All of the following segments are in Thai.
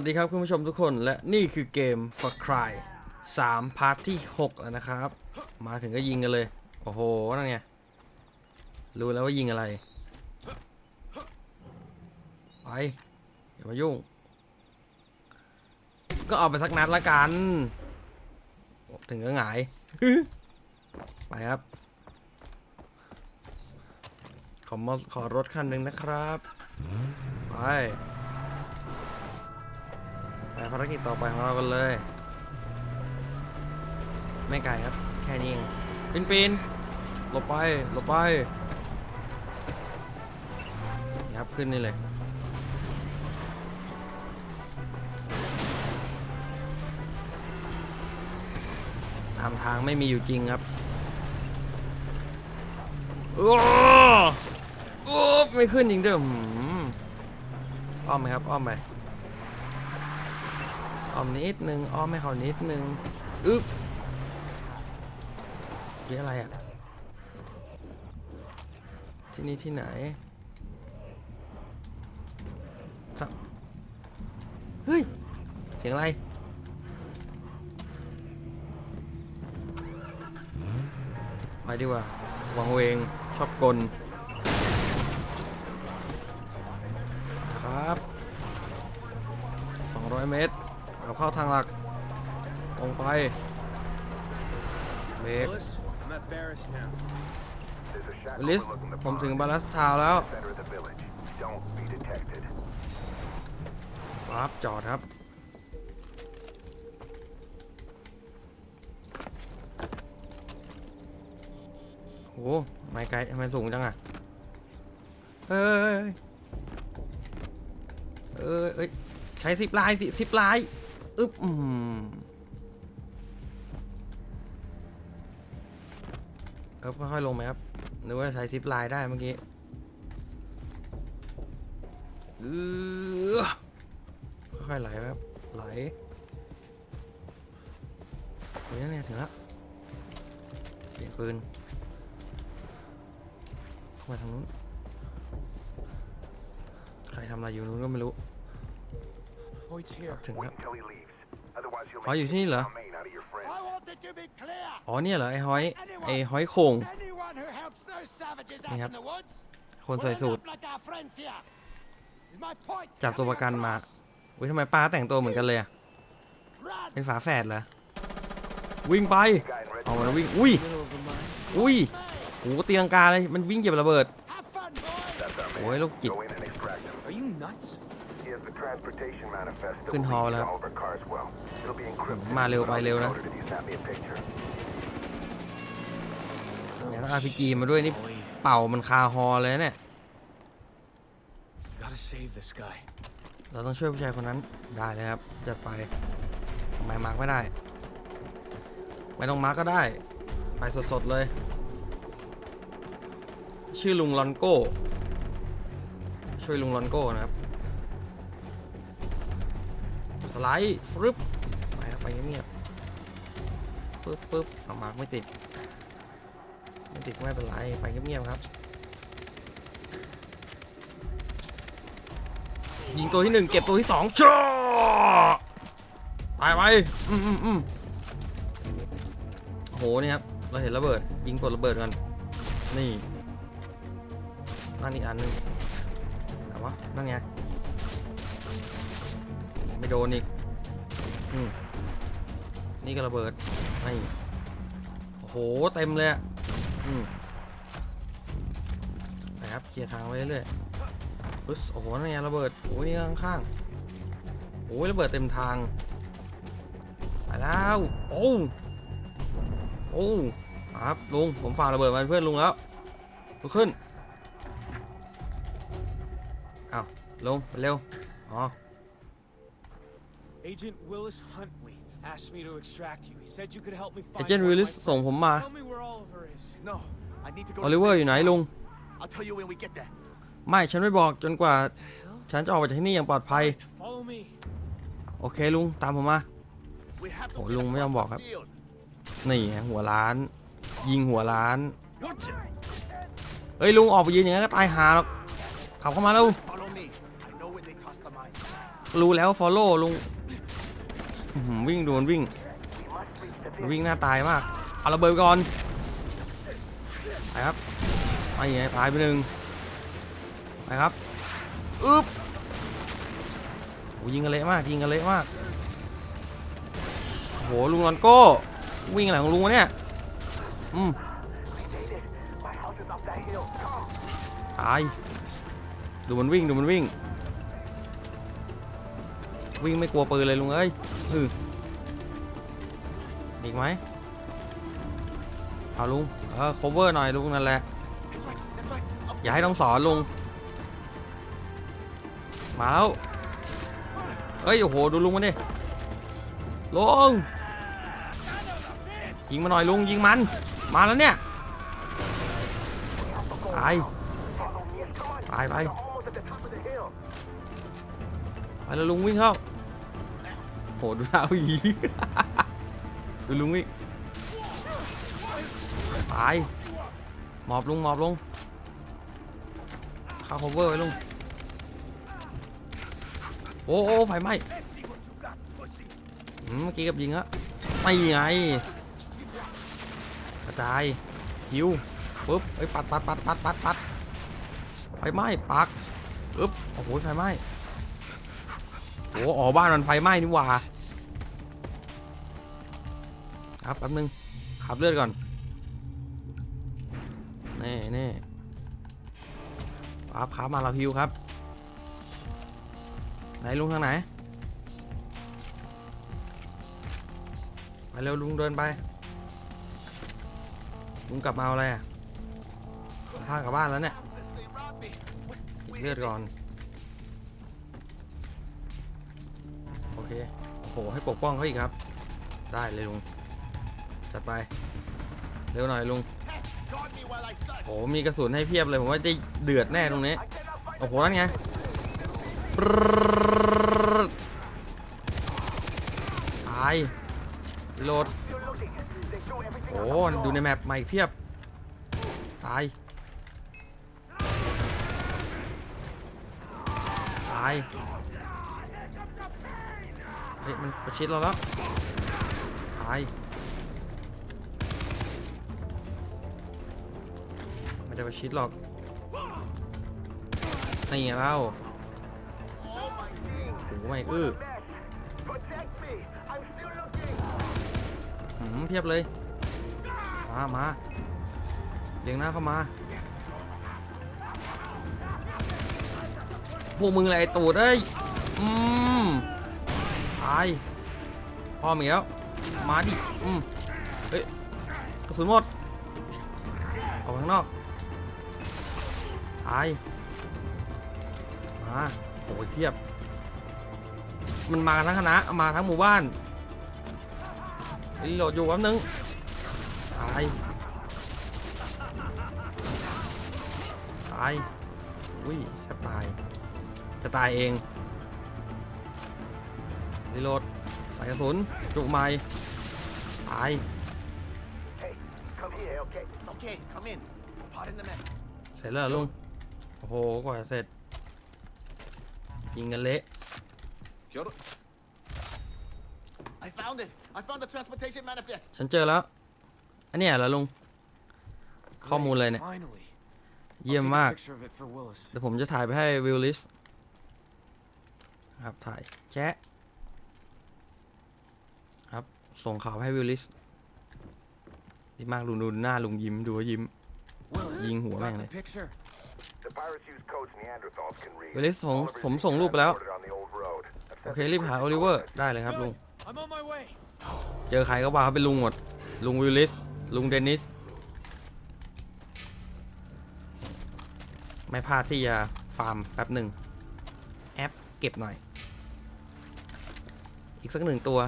สวัสดีครับคุณผู้ชมทุกคนและนี่คือเกม Far Cry 3พาร์ทที่ 6 แล้วนะครับ มาถึงก็ยิงกันเลย โอ้โห นั่นไง รู้แล้วว่ายิงอะไร ไปอย่ามายุ่ง ก็เอาไปสักนัดละกัน ถึงก็หงาย ไปครับ ขอมขอรถคันหนึ่งนะครับ ไป ภารกิจต่อไปของเรากันเลย ไม่ไกลครับ แค่นี้เองปีนปีนหลบไปหลบไปครับขึ้นนี่เลยตามทางไม่มีอยู่จริงครับโอ้โอ้ไม่ขึ้นจริงด้วยหืมอ้อมไหมครับ อ้อมไป อ้อมนิดนึงอ้อมให้เขานิดนึงอึ๊บนี่อะไรอะ ที่นี่ที่ไหนเฮ้ย เสียงอะไร ไปดีกว่า วังเวง ชอบกล กับเข้าทางหลัก ตรงไปเบรกลิส ผมถึงบาลัสทาวแล้ว Center of the village. Don't be detected. ครับจอดครับโหไม่ไกลทำไมสูงจังอะ เอ้ยเอ้ยเอ้ยใช้สิบลายสิสิบลาย อึ๊บอืมเออค่อยๆลงไหมครับนึกว่าใช้ซิปไลน์ได้เมื่อกี้เออค่อยๆไหลครับไหลเฮ้ยเนี่ยถึงแล้วเปลี่ยนปืนเข้ามาทางนู้น ใครทำอะไรอยู่นู้นก็ไม่รู้ Hoyt's here. ถึงแล้ว อ๋อ make อยู่ที่นี่เหรอ a main out of your friend. I want it to be clear. อ๋อเนี่ยเหรอไอ้หอยไอ้หอยโข่ง Anyone who helps those savages out Yep. in the woods คน will ใส่ end สูตร up like our friends here. Is my point จับตัวประกัน coming มา across? อุ้ยทำไมป้าแต่งตัวเหมือนกันเลยอะ Run. เป็นฝาแฝดเหรอ วิ่งไป เอามันวิ่ง อุ้ย อุ้ยโหตีลังกาเลย มันวิ่งเหยียบระเบิด Have fun, boys. That's our man. โอ้ยโรคจิต ขึ้น will ฮอ lead แล้ว to Oliver Carswell. It'll be encrypted. มาเร็ว but ไป I'll เร็วนะ decode it if you snap me a picture. เนี่ยต้อง RPG มาด้วยนี่ Boy, เป่ามันคาฮอเลยนะเนี่ย gotta save this guy. เราต้องช่วยผู้ชายคนนั้นได้เลยครับจัดไปทำไมมาร์กไม่ได้ ไม่ต้องมาร์กก็ได้ ไปสดๆเลย ชื่อลุงลอนโก้ ช่วยลุงลอนโก้นะครับ ไลด์ฟึบไปครับไปเงียบๆปึ๊บปึ๊บเอามากไม่ติด ไม่ติดไม่เป็นไร ไปเงียบๆครับ ยิงตัวที่หนึ่งเก็บตัวที่สองจ้าตายไปอืมอืมอืมโอ้โหนี่ครับ เราเห็นระเบิด ยิงกดระเบิดกัน นี่นั่นอีกอันหนึงไหนวะนั่นไง ไม่โดนอีกอืมนี่ก็ระเบิดนี่โอ้โห เต็มเลยอะอืมนะครับเคลียร์ทางไว้เรื่อยปึ๊สโอ้โหนั่นไงระเบิดโอ้ยนี่ข้างๆโอ้ยระเบิดเต็มทางไปแล้วโอ้โอ้ครับลุงผมฝากระเบิดมาเพื่อนลุงแล้วลุกขึ้นอ้าวลงเร็วอ๋อ Agent Willis Huntley asked me to extract you. He said you could help me find Agent one of my Willis ส่งผมมา friends. Tell me where Oliver is. No, I need to go. โอลิเวอร์อยู่ไหนลุง I'll tell you when we get there. ไม่ฉันไม่บอกจนกว่า Hell? ฉันจะออกมาจากที่นี่อย่างปลอดภัย Follow me. โอเคลุงตามผมมา We have to Oh, get ลุงไม่ยอม across บอก the ครับ field. นี่ไงหัวล้าน ยิงหัวล้าน Watch it. เฮ้ยลุงออกไปยืนอย่างนั้นก็ตายหาหรอกขับเข้ามาแล้ว Follow me. I know when they toss the mine. รู้แล้ว follow ลุง อื้อหือวิ่งดูมันวิ่ง วิ่งหน้าตายมาก เอาระเบิดไปก่อนไปครับไปไงตายไปหนึ่งไปครับอึ๊บโอ้ยิงกันเละมากยิงกันเละมากโอ้โหลุงลอนโก้วิ่งอะไรของลุงวะเนี่ยอืมตายดูมันวิ่งดูมันวิ่ง วิ่งไม่กลัวปืนเลยลุงเอ้ยอืออีกไหมเอาลุงเออ cover หน่อยลุงนั่นแหละ อย่าให้ต้องสอนลุง มาแล้วเฮ้ย โอ้โห ดูลุงมันดิลุง ยิงมาหน่อยลุงยิงมัน มาแล้วเนี่ย ตาย ตายไป ไปแล้วลุงวิ่งเข้า โหดูดาวอีดูลุงวิ่งตายหมอบลุงหมอบลุงข้า cover ไว้ลุง โอ้โอ้ไฟไหม้เมื่อกี้กับยิงอะไม่ไงกระจายหิวปุ๊บเอ้ปัดปัดปัดปัดปัดปัดไฟไหม้ปักปึ๊บโอ้โหไฟไหม้ อ้อ๋อบ้านมันไฟไหม้นี่หว่าครับแป๊บนึงขับเลือดก่อนนี่นี่ครับขามาลาพิวครับ ไหนลุงทางไหนไปเร็วลุงเดินไป ลุงกลับมาเอาอะไรอะผมพากลับบ้านแล้วเนี่ยเลือดก่อน เค โอ้โห ให้ปกป้องเขาอีกครับ ได้เลยลุง จัดไป เร็วหน่อยลุง โอ้โห มีกระสุนให้เพียบเลย ผมว่าจะเดือดแน่ตรงนี้ โอ้โห นั่นไงตายโหลด โอ้ดูในแมปใหม่เพียบ ตาย ตาย ฮ้ยมันประชิดเราแล้วตายไม่ได้ประชิดหรอกนี่เล่าโอ้โหไม่อื้อหืมเพียบเลย มามาเรียงหน้าเข้ามา พวกมึงอะไรตูดเอ้ย อืมายพอมีแล้วมาดิอืมเฮ้ยกระสุนหมดออกไปข้างนอกตายมาโอ้ยเพียบ มันมากันทั้งคณะมาทั้งหมู่บ้านรีโหลดอยู่แป๊บนึงตายตายอุ้ยแทบตายจะตายเอง รีโหลดใส่กระสุนจุกใหม่ตาย Hey, come here, okay? It's okay. Come in. Pardon the mess. เสร็จแล้วเหรอลุง โอ้โห กว่าจะเสร็จ ยิงกันเละ I found it. I found the transportation manifest. ฉันเจอแล้ว อันเนี้ยเหรอลุง ข้อมูลเลยเนี่ย Finally. เยี่ยม I'll take a มาก picture of it for Willis. เดี๋ยวผมจะถ่ายไปให้วิลลิส ครับ ถ่ายแชะครับ ส่งข่าวไปให้วิลลิสดีมากลุงดูหน้าลุงยิ้มดูว่ายิ้ม Willis, ยิงหัว got แม่ง the เลย picture. The pirates use codes Neanderthals can read. วิลลิสส่ง All of ผม everything ส่งรูปไปแล้ว transported on the old road. I've โอ sent เค the รีบหา crew โอลิเวอร์ ได้เลยครับลุง I'm on my way. เจอใครก็ว่าเขาเป็นลุงหมด ลุงวิลลิส ลุงเดนิส ไม่พลาดที่จะฟาร์มแป๊บหนึ่ง แอปเก็บหน่อย อีกสักหนึ่งตัว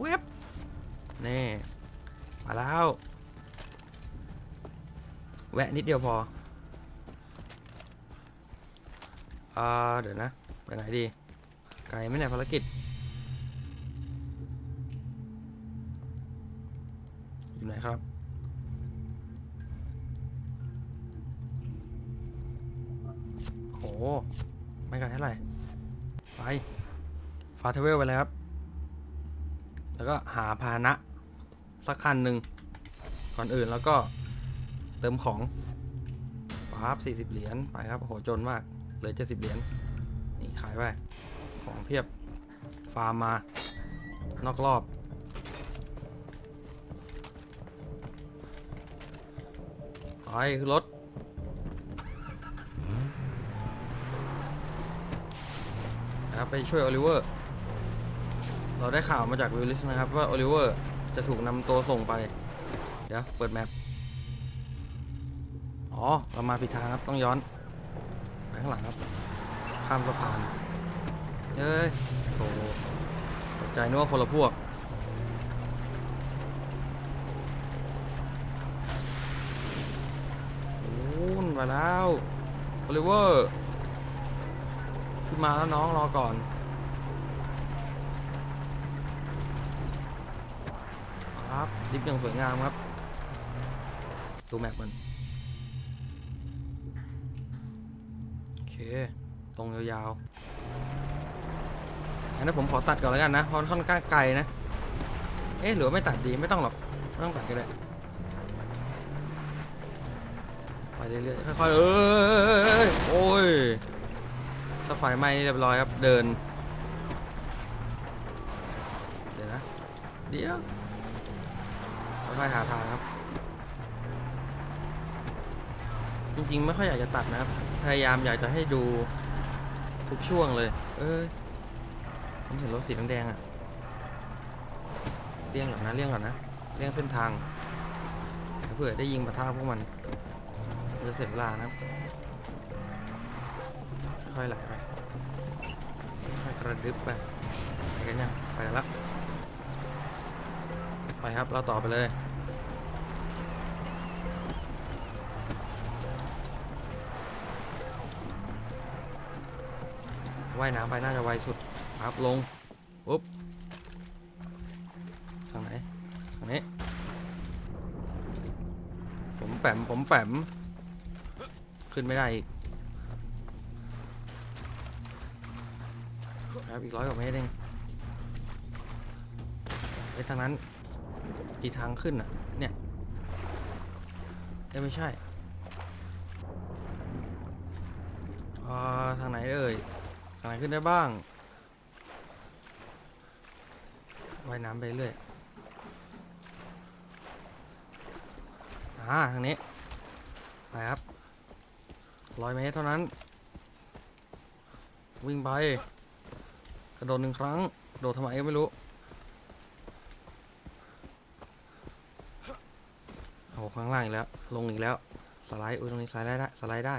เว็บนี่ มาแล้ว แวะนิดเดียวพออ่าเดี๋ยวนะ ไปไหนดี ไกลไหมเนี่ยภารกิจ อยู่ไหนครับโหไม่ไกลเท่าไหร่ ไป ฟาเทเวลไปเลยครับ แล้วก็หาพาหนะ สักคันหนึ่งก่อนอื่นแล้วก็เติมของปั๊บ40 เหรียญไปครับโหจนมากเหลือ70เหรียญนี่ขายไปของเพียบฟาร์มมานอกรอบไปรถนะครับไปช่วยโอลิเวอร์ เราได้ข่าวมาจากวิลลิสนะครับว่าโอลิเวอร์จะถูกนำตัวส่งไป เดี๋ยว เปิดแมปอ๋อ เรามาผิดทางครับ ต้องย้อน ไปข้างหลังครับ ข้ามสะพาน เฮ้ยโถตกใจนึกว่าคนละพวก โอ้นมาแล้ว โอลิเวอร์ ขึ้นมาแล้วน้องรอก่อน ครับ ลิฟต์ยังสวยงามครับ ดูแมปมัน โอเค ตรงยาวๆอันนั้นผมขอตัดก่อนแล้วกันนะเพราะค่อนข้างไกลนะ เอ๊ะหรือว่าไม่ตัดดีไม่ต้องหรอก ไม่ต้องตัดก็ได้ไปเรื่อยๆค่อยๆเอ้ยโอ้ยถ้าไฟไหม้นี่เรียบร้อยครับเดิน เดี๋ยวนะเดี๋ยว ค่อยหาทางครับ จริงๆ ไม่ค่อยอยากจะตัดนะครับ พยายามอยากจะให้ดูทุกช่วงเลย เอ้ยผมเห็นรถสีแดงๆอะเลี่ยงก่อนนะเลี่ยงก่อนนะเลี่ยงเส้นทางเผื่อได้ยิงปะทะพวกมันจะเสียเวลานะครับค่อยไหลไปค่อยกระดึบไปไปกันยังไปกันละไปครับเราต่อไปเลย ว่ายน้ำไปน่าจะไวสุดครับลงปุ๊บทางไหนทางนี้ ผมแปมผมแปมขึ้นไม่ได้อีกครับอีกร้อยกว่าเมตรเองไอ้ทางนั้นอีทางขึ้นอะ เนี่ยไม่ใช่อ่าทางไหนเอ่ย ทางไหน ขึ้นได้บ้างว่ายน้ำไปเรื่อยอ่าทางนี้ ไปครับร้อยเมตรเท่านั้น วิ่งไป กระโดดหนึ่งครั้ง โดดทำไมก็ไม่รู้โอ้ข้างล่างอีกแล้ว ลงอีกแล้ว สไลด์ อุ้ยตรงนี้สไลด์ได้ สไลด์ได้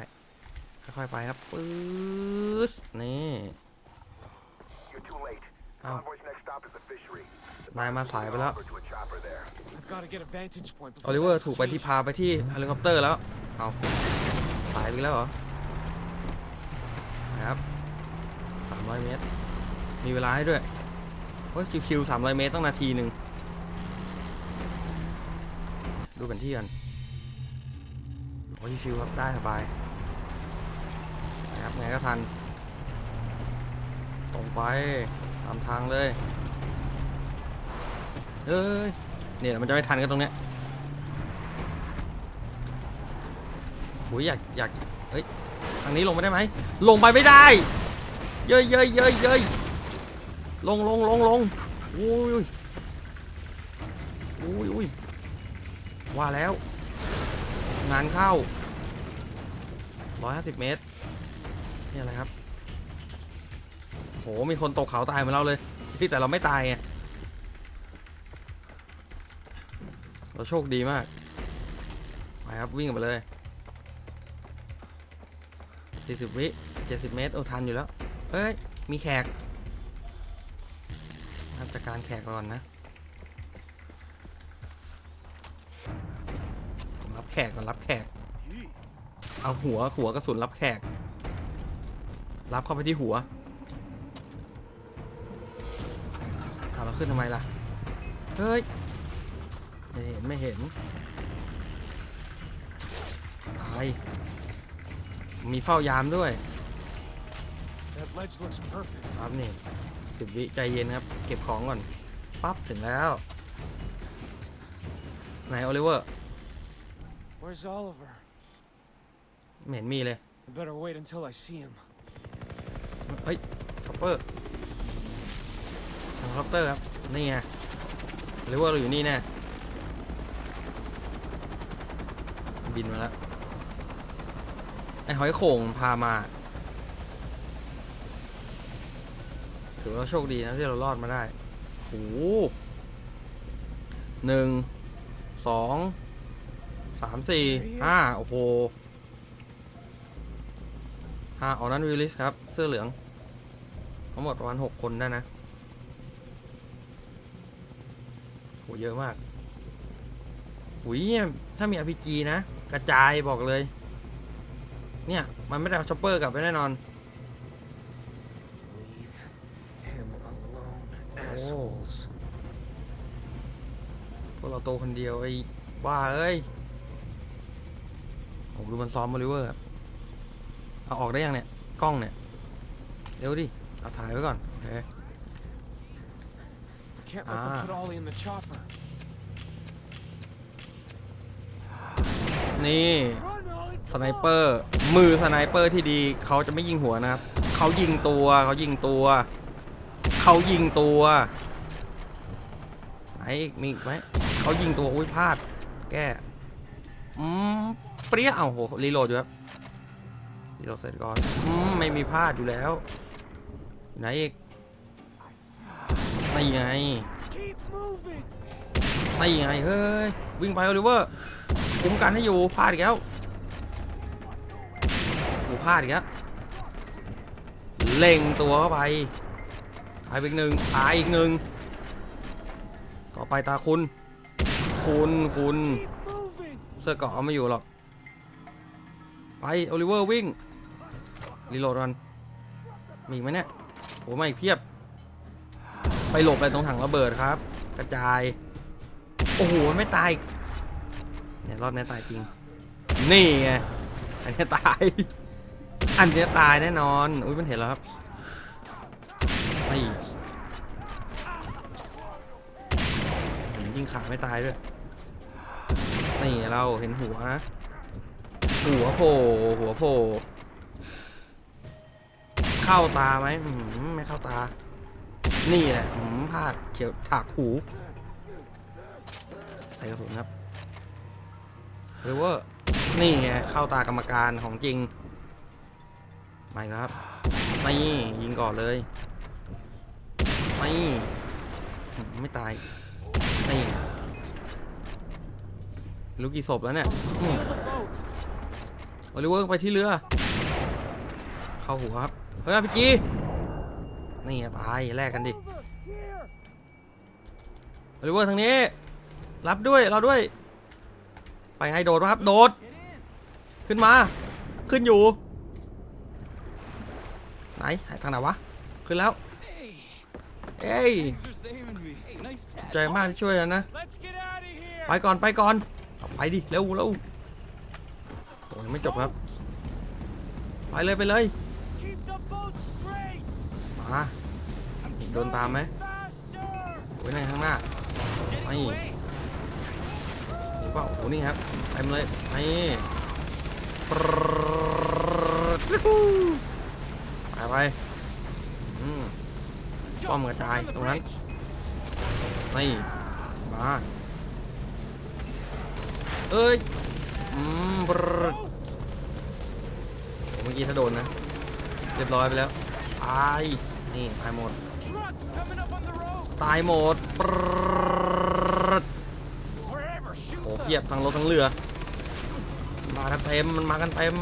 ค่อยๆไปครับปื๊ดนี่ You're too late. Oh. Convoy's next stop is the fishery. นายมาสายไปแล้วโอลิเวอร์ถูกไปที่พาไปที่เฮลิคอปเตอร์แล้ว เอาสายไปแล้วเหรอครับสามร้อยเมตร มีเวลาให้ด้วยโอ้ยคิวๆสามร้อยเมตรต้องนาทีหนึ่งดูแผนที่กันโอ้ยชิวครับได้สบาย นะครับไงก็ทัน ตรงไปตามทางเลยเอ้ยเนี่ยมันจะไม่ทันกันตรงเนี้ยโอ้ยอยากอยากเฮ้ยทางนี้ลงไปได้ไหมลงไปไม่ได้เย้ยเย้ยเย้ยเย้ยลงลงลงลงอุ้ยอุ้ยอุ้ยว่าแล้ว งานเข้า 150 เมตร นี่อะไรครับโหมีคนตกเขาตายเหมือนเราเลย ที่แต่เราไม่ตายไงเราโชคดีมากไปครับวิ่งกันไปเลย40วิ70เมตรโอ้ทันอยู่แล้วเฮ้ยมีแขกครับจัดการแขกก่อนนะรับแขกก่อนรับแขกเอาหัวหัวกระสุนรับแขก รับเข้าไปที่หัวเอาเราขึ้นทำไมล่ะ เฮ้ย ไม่เห็นไม่เห็นตายมีเฝ้ายามด้วย That ledge looks perfect. ครับนี่สิบวิใจเย็นครับ เก็บของก่อน ปั๊บ ถึงแล้ว ไหนโอลิเวอร์ Where's Oliver? ไม่เห็นมีเลย เฮ้ยคัปเปอร์ทางคัปเตอร์ครับ นี่ไงหรือว่าเราอยู่นี่แน่บินมาแล้ว ไอ้หอยโข่งพามา ถือว่าโชคดีนะที่เรารอดมาได้โหหนึ่ง สอง สาม สี่ ห้า โอ้โหห้าออนันวิลลิสครับ เสื้อเหลือง ทั้งหมดประมาณหกคนได้นะโหเยอะมากหุยเนี่ยถ้ามี RPG นะ กระจายบอกเลย เนี่ย มันไม่ได้เอาช็อปเปอร์กลับไปแน่นอนพวกเราโตคนเดียวไอ้บ้าเอ้ยโอ้ดูมันซ้อมบริเวอร์เอาออกได้ยังเนี่ย กล้องเนี่ย เร็วดิ เอาถ่ายไว้ก่อนโอเค Can't let Ah. them put Ollie in the chopper. นี่ Run, Ollie! สไนเปอร์มือสไนเปอร์ที่ดีเขาจะไม่ยิงหัวนะครับเขายิงตัวเขายิงตัวเขายิงตัวไหนอีกมีอีกไหมเขายิงตัวอุ้ยพลาด แก้อืมเปรี้ยเอาโหรีโหลดอยู่ครับรีโหลดเสร็จก่อนอืมไม่มีพลาดอยู่แล้วอยู่ ไหนอีกไม่ไง Keep moving! ไม่ไงเฮ้ยวิ่งไปโอลิเวอร์คุ้มกันให้อยู่พลาดอีกแล้วโอ้พลาดอีกแล้วเล็งตัวเข้าไปตายไปอีกหนึ่งตายอีกหนึ่งต่อไปตาคุณ คุณคุณ Keep moving! เสื้อเกราะเอาไม่อยู่หรอกไปโอลิเวอร์วิ่งรีโหลดกันมีอีกไหมเนี่ยโอ้ไม่เพียบ ไปหลบอะไรตรงถังระเบิดครับ กระจาย โอ้โห ไม่ตาย เนี่ยรอบนี้ตายจริง นี่ไง อันนี้ตาย อันนี้ตายแน่นอน อุ้ยมันเห็นแล้วครับไอ้ยิงขาไม่ตายด้วย นี่เราเห็นหัว หัวโผล่หัวโผล่ เข้าตาไหมไม่เข้าตา นี่แหละอืมพลาดเฉียวถากหูใส่กระสุนครับหรือว่านี่ไงเข้าตากรรมการของจริงมาอีกแล้วครับนี่ยิงก่อนเลยนี่ไม่ตายนี่ลูกกี่ศพแล้วเนี่ยอืมโอลิเวอร์ไปที่เรือ เข้าหัวครับ เฮ้ยพี่จีนี่ตายแลกกันดิโอลิเวอร์ทางนี้ รับด้วยเราด้วย ไปไงโดดวะครับ โดด ขึ้นมา ขึ้นอยู่ ไหนหายทางไหนวะ ขึ้นแล้ว เอ้ยใจมากที่ช่วยนะ ไปก่อนไปก่อน ไปดิเร็วเร็วโอ้ยงไม่จบครับ ไปเลยไปเลย มาโดนตามไหมไว้ในข้างหน้า Getting Ay. away! หรือเปล่าโอ้นี่ครับเต็มเลยนี่ปไปไปอืมป้อมกระจายตรงนั้นนี่มาเอ้ยอืมปรเมื่อกี้ถ้าโดนนะ เรียบร้อยไปแล้วตาย นี่ตายหมด Trucks coming up on the road! ตายหมดปรด Wherever, shoot โอ้ them! เพียบทั้งรถทั้งเรือ มากันเต็มมันมากันเต็ม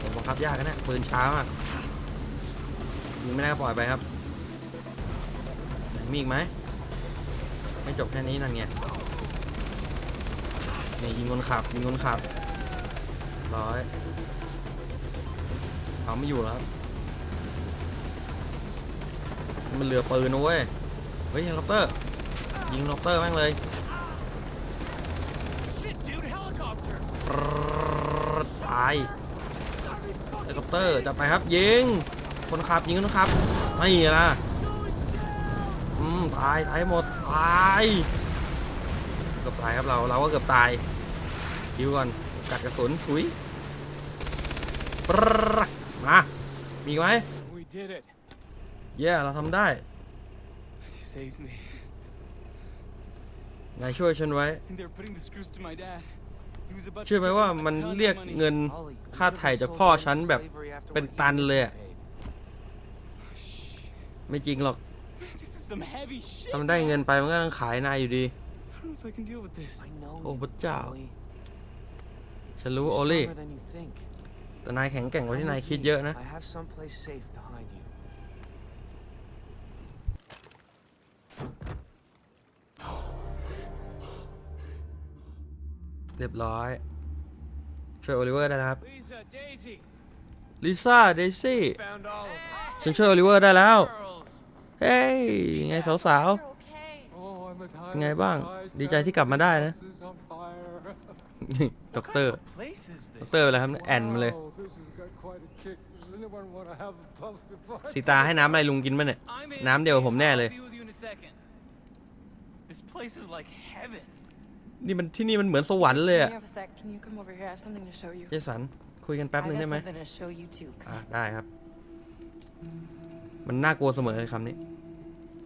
ผมบังคับยากกันเนี่ยปืนช้ามากยิงไม่ได้ก็ปล่อยไปครับไหนมีอีกไหมไม่จบแค่นี้นั่นไงนี่ยิงคนขับยิงคนขับร้อยเอาไม่อยู่แล้วครับ มันเรือปืนนะเว้ย เฮ้ยเฮลิคอปเตอร์ ยิงเฮลิคอปเตอร์แม่งเลยตายเฮลิคอปเตอร์จับไปครับยิง คนขับยิงคนขับ ไม่ละตายตายหมดตายเกือบตายครับเราเราก็เกือบตายคิวก่อนกัดกระสุนถุยมา มีไหม เย้เราทำได้ Saved me. นายช่วยฉันไว้ And they're putting the screws to my dad. He was about เชื่อไหมว่ามันเรียกเงินค่าไถ่จากพ่อฉันแบบเป็นตันเลยอะไม่จริงหรอก This is some heavy shit. ทำได้เงินไปมันก็ต้องขายนายอยู่ดี I don't know if I can deal with this. I know โอ้พระเจ้า ฉันรู้โอลี่ than you think. แต่นายแข็งแกร่งกว่าที่นายคิดเยอะนะ I have someplace safe to hide you. เรียบร้อยช่วยโอลิเวอร์ได้แล้วครับ Lisa, Daisy, ลิซ่าเดซี่ found all of them. ฉันช่วยโอลิเวอร์ได้แล้ว Girls. เฮ้ยไงสาว You're okay. Oh, I'm as high ๆไงบ้างดีใจที่กลับมาได้นะ is on fire. ด็อกเตอร์ What place is ด็อก this? เตอร์อะไรครับเนี่ยแอนมาเลย Wow, this has got quite a kick. Does anyone want to have a puff before I สีตาให้น้ำอะไรลุงกินมั้ยเนี่ย I'm in. น้ำเดียวกับผมแน่เลย นี่มันที่นี่มันเหมือนสวรรค์เลย Can อะ you have a sec? Can you come over here? I have something to show you. เจสันคุยกันแป๊บหนึ่ง I ได้ got ไหม something to show you too. Come อะ on. ได้ครับ มันน่ากลัวเสมอเลยคำนี้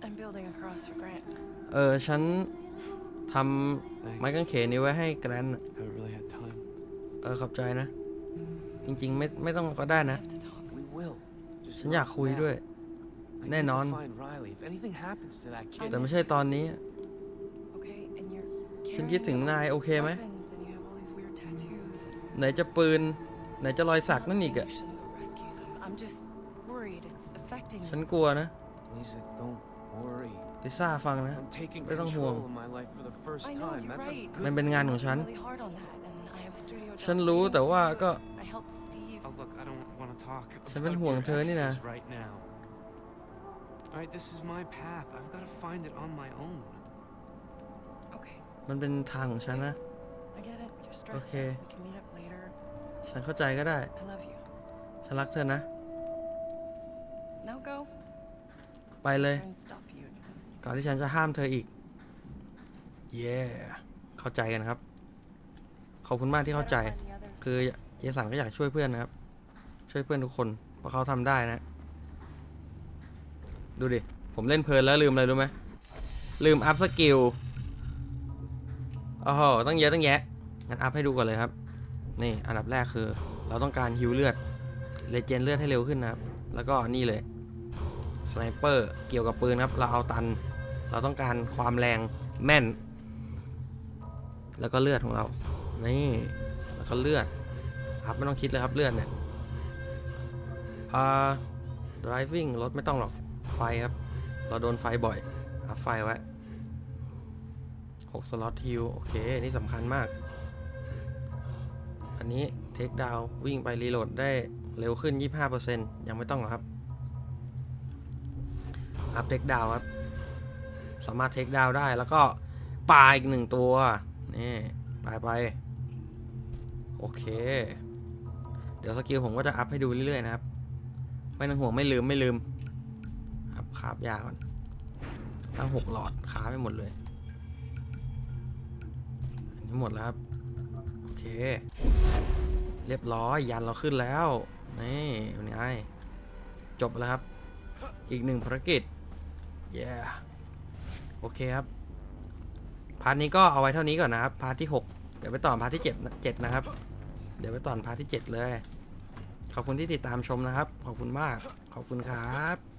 I'm building a cross for Grant. เออ ฉันทำไม้กางเขนนี้ไว้ให้แกรนท์ Haven't really had time. เออขอบใจนะ จริงๆ ไม่ไม่ต้องก็ได้ I นะ have to talk. We will. Just ฉันอยากคุยด้วย I need แน่นอน to find Riley. If anything happens to that kid, แต่ไม่ใช่ตอนนี้ Okay, and you're ฉันคิดถึง carrying นายโอเคไหม weapons and you have all these weird tattoos. ไหนจะปืน ไหนจะรอยสัก I'm นั่น not อีก saying อะ you shouldn't go rescue them. I'm just worried it's affecting ฉัน you. กลัวนะ Lisa, don't worry. ลิซ่าฟังนะ I'm taking ไม่ต้องห่วง control of my life for the first I know time. you're That's a right. มัน good เป็นงานของฉัน I'm really hard on that, and I have a studio job ฉันรู้ too. แต่ว่าก็ I helped Steve. Oh, look, I don't want to talk ฉันเป็น about ห่วง your เธอนี่นะ exes right now. All right, this is my path. I've got to find it on my own. Okay, มันเป็นทางของฉันนะ I get it. You're stressed Okay. out. We can meet up later. ฉันเข้าใจก็ได้ I love you. ฉันรักเธอนะ Now go. ไปเลย Try and stop you. ก่อนที่ฉันจะห้ามเธออีก เย้เข้าใจกันครับ ขอบคุณมากที่เข้าใจ Gotta find the others. คือเจสันก็อยากช่วยเพื่อนนะครับ ช่วยเพื่อนทุกคน เพราะเขาทำได้นะ ดูดิ ผมเล่นเพลินแล้วลืมอะไรรู้ไหมลืมอัพสกิล โอ้โหต้องเยอะต้องแยะ งั้นอัพให้ดูก่อนเลยครับ นี่อันดับแรกคือ เราต้องการฮิวเลือดเลเจนเลือดให้เร็วขึ้นนะครับ แล้วก็นี่เลยสไนเปอร์เกี่ยวกับปืนครับ เราเอาตัน เราต้องการความแรงแม่น แล้วก็เลือดของเรา นี่ แล้วก็เลือดครับไม่ต้องคิดเลยครับเลือดเนี่ยอ่า driving รถไม่ต้องหรอกไฟครับ เราโดนไฟบ่อยอัพไฟไว้ 6สล็อตฮิลโอเค นี่สำคัญมาก อันนี้เทคดาววิ่งไปรีโหลดได้เร็วขึ้น 25%ยังไม่ต้องหรอครับ อัพเทคดาวครับ สามารถเทคดาวได้แล้วก็ปลาอีกหนึ่งตัว นี่ตายไป โอเค เดี๋ยวสกิลผมก็จะอัพให้ดูเรื่อยๆนะครับ ไม่ต้องห่วงไม่ลืมไม่ลืมอัพคาบยาก่อนตั้งหกหลอดคาไปหมดเลย หมดแล้วครับ โอเค เรียบร้อยยันเราขึ้นแล้ว นี่เป็นไงจบแล้วครับ อีกหนึ่งภารกิจเย้โอเคครับ พาร์ทนี้ก็เอาไว้เท่านี้ก่อนนะครับ พาร์ทที่ 6 เดี๋ยวไปต่อพาร์ทที่7 7นะครับ เดี๋ยวไปต่อพาร์ทที่ 7 เลย ขอบคุณที่ติดตามชมนะครับ ขอบคุณมาก ขอบคุณครับ